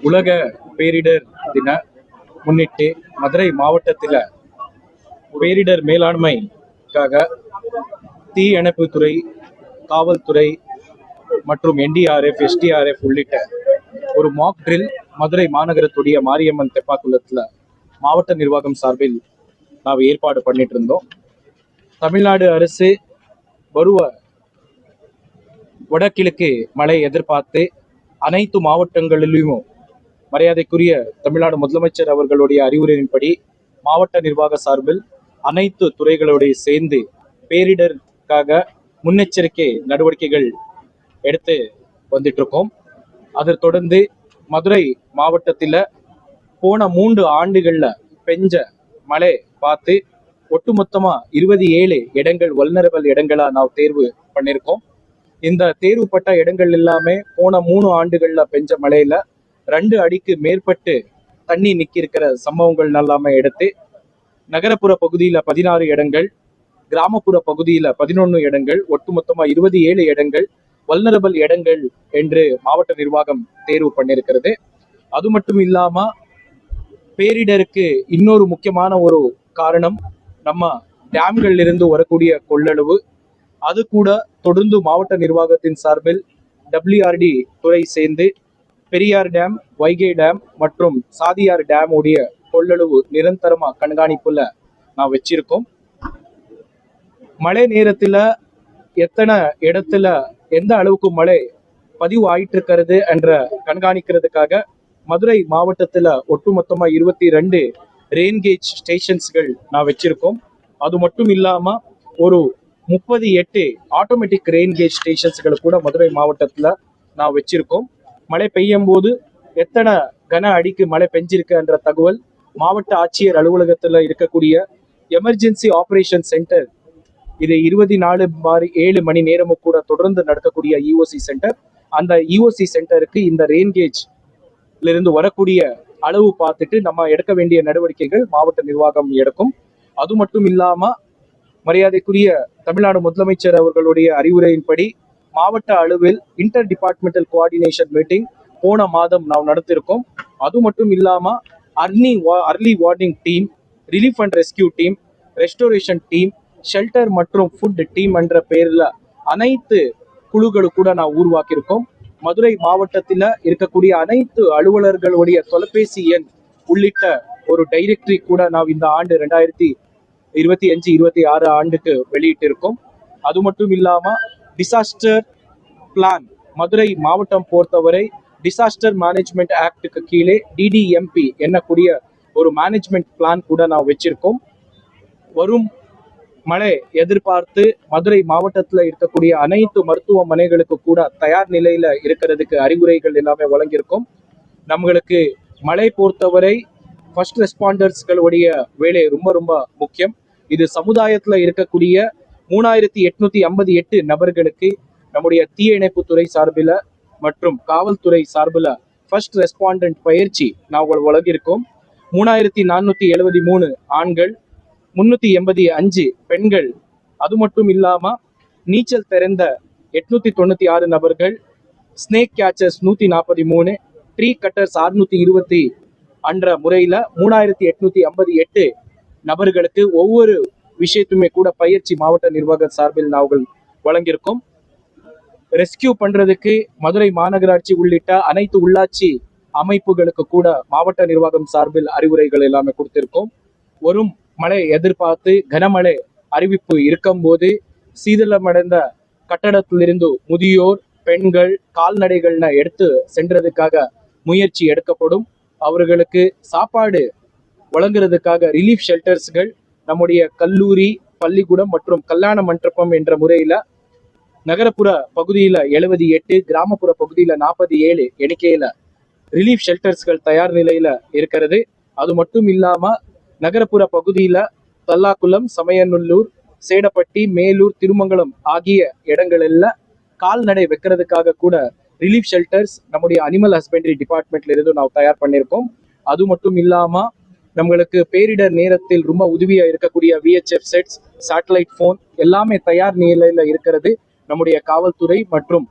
உலக பேரிடர் தின முன்னிட்டு மதுரை மாவட்டத்தில் பேரிடர் மேலாண்மைக்காக தீயணைப்புத்துறை துறை காவல்துறை மற்றும் என்டிஆர்எஃப் எஸ்டிஆர்எஃப் உள்ளிட்ட ஒரு மாக் ட்ரில் மதுரை மாநகரத்துடைய மாரியம்மன் தெப்பாக்குளத்தில் மாவட்ட நிர்வாகம் சார்பில் நாம் ஏற்பாடு பண்ணிட்டு இருந்தோம். தமிழ்நாடு அரசு வருவ வடகிழக்கு மழை எதிர்பார்த்து அனைத்து மாவட்டங்களிலும் மரியாதைக்குரிய தமிழ்நாடு முதலமைச்சர் அவர்களுடைய அறிவுரையின்படி மாவட்ட நிர்வாக சார்பில் அனைத்து துறைகளோடு சேர்ந்து பேரிடருக்காக முன்னெச்சரிக்கை நடவடிக்கைகள் எடுத்து வந்துட்டு இருக்கோம் அதை தொடர்ந்து மதுரை மாவட்டத்தில் போன மூன்று ஆண்டுகளில் பெஞ்ச மழை பார்த்து ஒட்டுமொத்தமா இருபது ஏழு இடங்கள் வல்னரபல் இடங்களா நாம் தேர்வு பண்ணியிருக்கோம். இந்த தேர்வுப்பட்ட இடங்கள் எல்லாமே போன மூணு ஆண்டுகள்ல பெஞ்ச மழையில ரெண்டு அடிக்கு மேற்பட்டு தண்ணி நிற்கிருக்கிற சம்பவங்கள் எல்லாமே எடுத்து நகரப்புற பகுதியில் பதினாறு இடங்கள் கிராமப்புற பகுதியில் பதினொன்று இடங்கள் ஒட்டுமொத்தமாக இருபது ஏழு இடங்கள் வல்னரபல் இடங்கள் என்று மாவட்ட நிர்வாகம் தேர்வு பண்ணியிருக்கிறது அது மட்டும் இல்லாம பேரிடருக்கு இன்னொரு முக்கியமான ஒரு காரணம் நம்ம டேம்கள்ல இருந்து வரக்கூடிய கொள்ளளவு. அது கூட தொடர்ந்து மாவட்ட நிர்வாகத்தின் சார்பில் டபிள்யூஆர்டி துறை சேர்ந்து பெரியார் டேம் வைகை டேம் மற்றும் சாதியார் டேம் உடைய கொள்ளளவு நிரந்தரமா கண்காணிப்புல நான் வச்சிருக்கோம். மழை நேரத்துல எத்தனை இடத்துல எந்த அளவுக்கு மழை பதிவு ஆயிட்டு இருக்கிறது என்ற கண்காணிக்கிறதுக்காக மதுரை மாவட்டத்துல ஒட்டுமொத்தமா இருபத்தி ரெண்டு ரெயின்கேஜ் ஸ்டேஷன்ஸ்கள் நான் வச்சிருக்கோம். அது மட்டும் இல்லாம ஒரு முப்பது எட்டு ஆட்டோமேட்டிக் ரெயின்கேஜ் ஸ்டேஷன்ஸ்களை கூட மதுரை மாவட்டத்துல நான் வச்சிருக்கோம். மழை பெய்யும் போது எத்தனை கன அடிக்கு மழை பெஞ்சிருக்கு என்ற தகவல் மாவட்ட ஆட்சியர் அலுவலகத்தில் இருக்கக்கூடிய எமர்ஜென்சி ஆபரேஷன் சென்டர் இது இருபத்தி நாலு பார் ஏழு மணி நேரமும் கூட தொடர்ந்து நடக்கக்கூடிய இஓசி சென்டர் அந்த இஓசி சென்டருக்கு இந்த ரெயின்கேஜ் இருந்து வரக்கூடிய அளவு பார்த்துட்டு நம்ம எடுக்க வேண்டிய நடவடிக்கைகள் மாவட்ட நிர்வாகம் எடுக்கும். அது மட்டும் இல்லாம மரியாதைக்குரிய தமிழ்நாடு முதலமைச்சர் அவர்களுடைய அறிவுரையின்படி மாவட்ட அளவில் இன்டர் டிபார்ட்மெண்டல் கோஆர்டினேஷன் மீட்டிங் போன மாதம் நாம் நடத்திருக்கோம். அது மட்டும் இல்லாம early early warning team relief and rescue team restoration team shelter மற்றும் ஃபுட் டீம் என்ற பெயர்ல அனைத்து குழுக்கள் கூட நான் உருவாக்கியிருக்கோம். மதுரை மாவட்டத்தில் இருக்கக்கூடிய அனைத்து அலுவலர்களுடைய தொலைபேசி எண் உள்ளிட்ட ஒரு டைரக்டரி கூட நாம் இந்த ஆண்டு ரெண்டாயிரத்தி இருபத்தி அஞ்சு இருபத்தி ஆறு ஆண்டுக்கு வெளியிட்டிருக்கோம். அது மட்டும் இல்லாமல் டிசாஸ்டர் பிளான் மதுரை மாவட்டம் பொறுத்தவரை டிசாஸ்டர் மேனேஜ்மெண்ட் ஆக்டுக்கு கீழே டிடிஎம்பி என்னக்கூடிய ஒரு மேனேஜ்மெண்ட் பிளான் கூட நான் வச்சிருக்கோம். வரும் மழை எதிர்பார்த்து மதுரை மாவட்டத்தில் இருக்கக்கூடிய அனைத்து மருத்துவமனைகளுக்கு கூட தயார் நிலையில இருக்கிறதுக்கு அறிவுரைகள் எல்லாமே வழங்கியிருக்கோம். நம்மளுக்கு மழை பொறுத்தவரை ஃபர்ஸ்ட் ரெஸ்பாண்டர்ஸ்களுடைய வேலை ரொம்ப ரொம்ப முக்கியம். இது சமுதாயத்தில் இருக்கக்கூடிய மூணாயிரத்தி எட்நூத்தி ஐம்பது எட்டு நபர்களுக்கு நம்முடைய தீயணைப்பு துறை சார்பில் மற்றும் காவல்துறை சார்பில் ஃபர்ஸ்ட் ரெஸ்பாண்டன்ட் பயிற்சி நாங்கள் வழங்கியிருக்கோம் மூணாயிரத்தி நானூத்தி எழுபத்தி மூணு ஆண்கள் முன்னூத்தி எண்பத்தி அஞ்சு பெண்கள். அது மட்டும் இல்லாம நீச்சல் தெரிந்த எட்நூத்தி தொண்ணூத்தி ஆறு நபர்கள் ஸ்னேக் கேச்சர்ஸ் நூத்தி நாற்பத்தி மூணு ட்ரீ கட்டர்ஸ் அறுநூத்தி இருபத்தி அன்ற முறையில மூணாயிரத்தி எட்நூத்தி ஐம்பத்தி எட்டு நபர்களுக்கு ஒவ்வொரு விஷயத்துமே கூட பயிற்சி மாவட்ட நிர்வாக சார்பில் நாங்கள் வழங்கியிருக்கோம். ரெஸ்கியூ பண்றதுக்கு மதுரை மாநகராட்சி உள்ளிட்ட அனைத்து உள்ளாட்சி அமைப்புகளுக்கு கூட மாவட்ட நிர்வாகம் சார்பில் அறிவுரைகள் எல்லாமே கொடுத்திருக்கோம். வரும் மழை எதிர்பார்த்து கனமழை அறிவிப்பு இருக்கும்போது சீதளமடைந்த கட்டடத்திலிருந்து முதியோர் பெண்கள் கால்நடைகள்னு எடுத்து சென்றதுக்காக முயற்சி எடுக்கப்படும். அவர்களுக்கு சாப்பாடு வழங்குறதுக்காக ரிலீஃப் ஷெல்டர்ஸ்கள் நம்முடைய கல்லூரி பள்ளிக்கூடம் மற்றும் கல்யாண மண்டபம் என்ற முறையில நகரப்புற பகுதியில எழுபது எட்டு கிராமப்புற பகுதியில நாற்பத்தி ஏழு எண்ணிக்கையில ரிலீஃப் ஷெல்டர்ஸ்கள் தயார் நிலையில இருக்கிறது. அது மட்டும் இல்லாம நகரப்புற பகுதியில தல்லாக்குளம் சமயநல்லூர் சேடப்பட்டி மேலூர் திருமங்கலம் ஆகிய இடங்களில் கால்நடை வைக்கிறதுக்காக கூட ரிலீஃப் ஷெல்டர்ஸ் நம்முடைய அனிமல் ஹஸ்பண்டரி டிபார்ட்மெண்ட்ல இருந்து நாம் தயார் பண்ணியிருக்கோம். அது மட்டும் இல்லாம நம்மளுக்கு பேரிடர் நேரத்தில் ரொம்ப உதவியா இருக்கக்கூடிய விஹெச்எஃப் செட்ஸ் சேட்டலைட் ஃபோன் எல்லாமே தயார் நிலையில இருக்கிறது. நம்முடைய காவல்துறை மற்றும்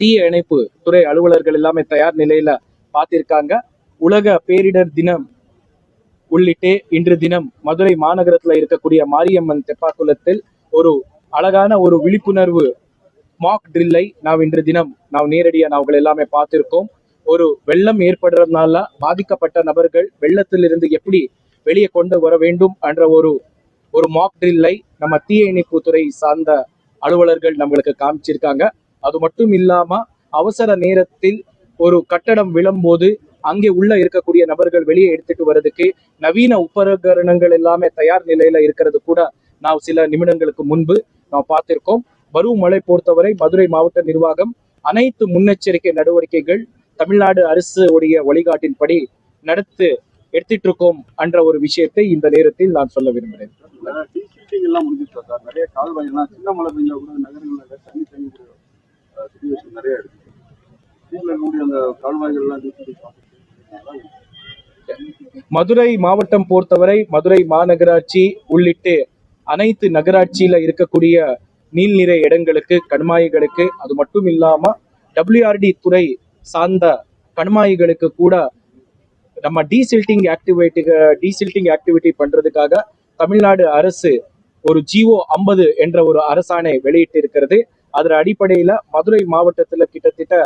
தீய இணைப்பு துறை அலுவலர்கள் எல்லாமே தயார் நிலையில பார்த்திருக்காங்க. உலக பேரிடர் தினம் உள்ளிட்டே இன்று தினம் மதுரை மாநகரத்துல இருக்கக்கூடிய மாரியம்மன் தெப்பாக்குளத்தில் ஒரு அழகான ஒரு விழிப்புணர்வு மாக் ட்ரில்லை நாம் இன்று தினம் நாம் நேரடியாக நாங்கள் எல்லாமே பார்த்திருக்கோம். ஒரு வெள்ளம் ஏற்படுறதுனால பாதிக்கப்பட்ட நபர்கள் வெள்ளத்திலிருந்து எப்படி வெளியே கொண்டு வர வேண்டும் என்ற ஒரு ஒரு மாக் ட்ரில்லை நம்ம தீயணைப்பு துறை சார்ந்த அலுவலர்கள் நம்மளுக்கு காமிச்சிருக்காங்க. அது மட்டும் இல்லாம அவசர நேரத்தில் ஒரு கட்டடம் விழும்போது அங்கே உள்ள இருக்கக்கூடிய நபர்கள் வெளியே எடுத்துட்டு வர்றதுக்கு நவீன உபகரணங்கள் எல்லாமே தயார் நிலையில இருக்கிறது கூட நான் சில நிமிடங்களுக்கு முன்பு நாம் பார்த்திருக்கோம். பருவமழை பொறுத்தவரை மதுரை மாவட்ட நிர்வாகம் அனைத்து முன்னெச்சரிக்கை நடவடிக்கைகள் தமிழ்நாடு அரசு உடைய வழிகாட்டின்படி நடத்து எடுத்துட்டு இருக்கோம் என்ற ஒரு விஷயத்தை இந்த நேரத்தில் நான் சொல்ல விரும்புகிறேன். எல்லாம் சார்? நிறைய கால்வாய்லாம் சின்ன மழை பெஞ்சா கூட நகரங்களில் தண்ணி தண்ணி சுச்சுவேஷன் நிறைய இருக்கு. கீழே இருக்கக்கூடிய அந்த கால்வாய்கள்லாம் டீச்சிங் மதுரை மாவட்டம் பொறுத்தவரை மதுரை மாநகராட்சி உள்ளிட்டு அனைத்து நகராட்சியில இருக்கக்கூடிய நீள்நிறை இடங்களுக்கு கண்மாய்களுக்கு அது மட்டும் இல்லாம டபிள்யூஆர்டி துறை சார்ந்த கண்மாய்களுக்கு கூட நம்ம டீசில்ட்டிங் ஆக்டிவிட்டி டீசில்ட்டிங் ஆக்டிவிட்டி பண்றதுக்காக தமிழ்நாடு அரசு ஒரு ஜிஓ ஐம்பது என்ற ஒரு அரசாணை வெளியிட்டு இருக்கிறது அதன் அடிப்படையில மதுரை மாவட்டத்துல கிட்டத்தட்ட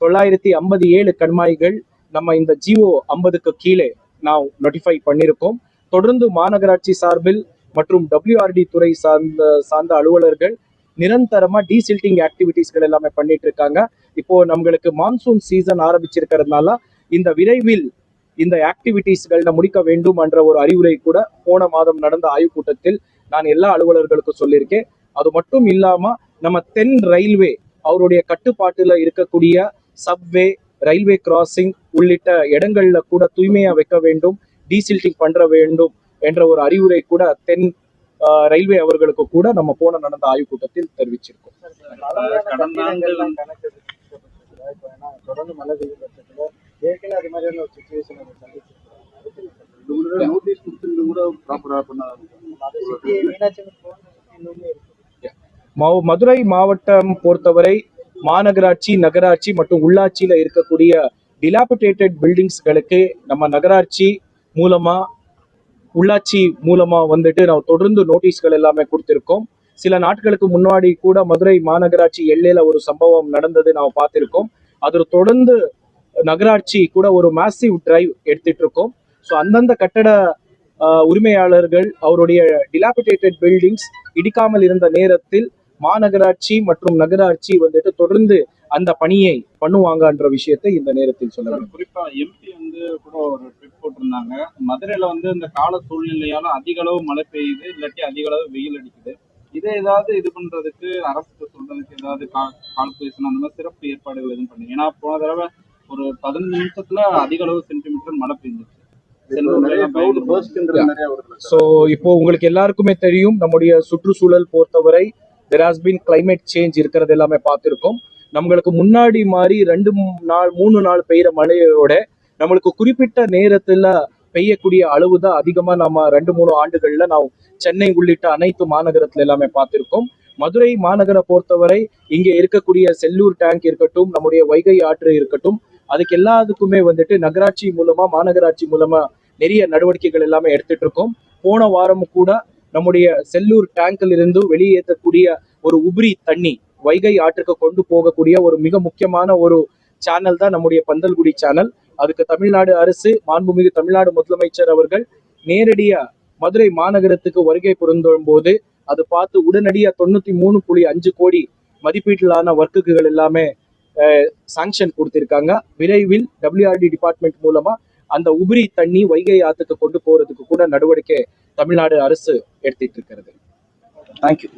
தொள்ளாயிரத்தி ஐம்பது ஏழு கண்மாய்கள் நம்ம இந்த ஜிஓ ஐம்பதுக்கு கீழே நாம் நோட்டிஃபை பண்ணியிருக்கோம் தொடர்ந்து மாநகராட்சி சார்பில் மற்றும் டபிள்யூஆர்டி துறை சார்ந்த சார்ந்த அலுவலர்கள் நிரந்தரமா டீசில்ட்டிங் ஆக்டிவிட்டிஸ்கள் எல்லாமே பண்ணிட்டு இருக்காங்க. இப்போ நம்மளுக்கு மான்சூன் சீசன் ஆரம்பிச்சிருக்கிறதுனால இந்த விரைவில் இந்த ஆக்டிவிட்டீஸ்களை முடிக்க வேண்டும் என்ற ஒரு அறிவுரை கூட போன மாதம் நடந்த ஆய்வுக் கூட்டத்தில் நான் எல்லா அலுவலர்களுக்கும் சொல்லியிருக்கேன். அது மட்டும் இல்லாம நம்ம தென் ரயில்வே அவருடைய கட்டுப்பாட்டுல இருக்கக்கூடிய சப்வே ரயில்வே கிராசிங் உள்ளிட்ட இடங்கள்ல கூட தூய்மையா வைக்க வேண்டும் டீசில்டிங் பண்ற வேண்டும் என்ற ஒரு அறிவுரை கூட தென் ஆஹ், ரயில்வே அவர்களுக்கு கூட நம்ம போன நடந்த ஆய்வுக் கூட்டத்தில் தெரிவிச்சிருக்கோம். கடந்த ஆண்டு தொடர்ந்து மழை பெய்யும் பட்சத்துல ஏற்கனவே அது மாதிரியான ஒரு சுச்சுவேஷன் நம்ம சந்திச்சிருக்கோம். நோட்டீஸ் கொடுத்துருந்து கூட பண்ண மதுரை மாவட்டம் பொறுத்தவரை மாநகராட்சி நகராட்சி மற்றும் உள்ளாட்சியில இருக்கக்கூடிய டிலாபிடேட்டட் பில்டிங்ஸ்களுக்கு நம்ம நகராட்சி மூலமா உள்ளாட்சி மூலமா வந்துட்டு நான் தொடர்ந்து நோட்டீஸ்கள் எல்லாமே கொடுத்திருக்கோம். சில நாட்களுக்கு முன்னாடி கூட மதுரை மாநகராட்சி எல்லையில ஒரு சம்பவம் நடந்தது நாம் பார்த்திருக்கோம். அதில் தொடர்ந்து நகராட்சி கூட ஒரு மேசிவ் டிரைவ் எடுத்துட்டு இருக்கோம் ஸோ அந்தந்த கட்டட உரிமையாளர்கள் அவருடைய டிலாபிடேட்டட் பில்டிங்ஸ் இடிக்காமல் இருந்த நேரத்தில் மாநகராட்சி மற்றும் நகராட்சி வந்துட்டு தொடர்ந்து அந்த பணியை பண்ணுவாங்கன்ற விஷயத்தை இந்த நேரத்தில் சொல்ல குறிப்பா எம்பி வந்து கூட ஒரு ட்ரிப் போட்டிருந்தாங்க. மதுரையில வந்து இந்த கால சூழ்நிலையால அதிக அளவு மழை பெய்யுது இல்லாட்டி அதிக அளவு வெயில் அடிக்குது. இதை ஏதாவது இது பண்றதுக்கு அரசுக்கு சொல்றதுக்கு ஏதாவது கால்குலேஷன் அந்த மாதிரி சிறப்பு ஏற்பாடுகள் எதுவும் பண்ணுங்க? ஏன்னா போன தடவை ஒரு பதினஞ்சு நிமிஷத்துல அதிக அளவு சென்டிமீட்டர் மழை வருது. ஸோ இப்போ உங்களுக்கு எல்லாருக்குமே தெரியும் நம்முடைய சுற்றுச்சூழல் பொறுத்தவரை there has been climate change இருக்கிறது எல்லாமே பார்த்துருக்கோம். நம்மளுக்கு முன்னாடி மாதிரி ரெண்டு நாள் மூணு நாள் பெய்யுற மழையோட நம்மளுக்கு குறிப்பிட்ட நேரத்துல பெய்யக்கூடிய அளவு தான் அதிகமா நம்ம ரெண்டு மூணு ஆண்டுகள்ல நாம் சென்னை உள்ளிட்ட அனைத்து மாநகரத்துல எல்லாமே பார்த்திருக்கோம். மதுரை மாநகரை பொறுத்தவரை இங்க இருக்கக்கூடிய செல்லூர் டேங்க் இருக்கட்டும் நம்முடைய வைகை ஆற்று இருக்கட்டும் அதுக்கு எல்லாத்துக்குமே வந்துட்டு நகராட்சி மூலமா மாநகராட்சி மூலமா நிறைய நடவடிக்கைகள் எல்லாமே எடுத்துட்டு இருக்கோம் போன வாரம் கூட நம்முடைய செல்லூர் டேங்கில் இருந்து வெளியேற்றக்கூடிய ஒரு உபரி தண்ணி வைகை ஆற்றுக்கு கொண்டு போகக்கூடிய ஒரு மிக முக்கியமான ஒரு சேனல் தான் நம்முடைய பந்தல்குடி சேனல் அதுக்கு தமிழ்நாடு அரசு மாண்புமிகு தமிழ்நாடு முதலமைச்சர் அவர்கள் நேரடியா மதுரை மாநகரத்துக்கு வருகை புரிந்தும் போது அது பார்த்து உடனடியா தொண்ணூத்தி மூணு புள்ளி அஞ்சு கோடி மதிப்பீட்டிலான ஒர்க்குகள் எல்லாமே சாங்ஷன் கொடுத்திருக்காங்க. விரைவில் டபிள்யூஆர்டி டிபார்ட்மெண்ட் மூலமா அந்த உபரி தண்ணி வைகை ஆத்துக்கு கொண்டு போறதுக்கு கூட நடவடிக்கை தமிழ்நாடு அரசு எடுத்துட்டு இருக்கிறது தேங்க்யூ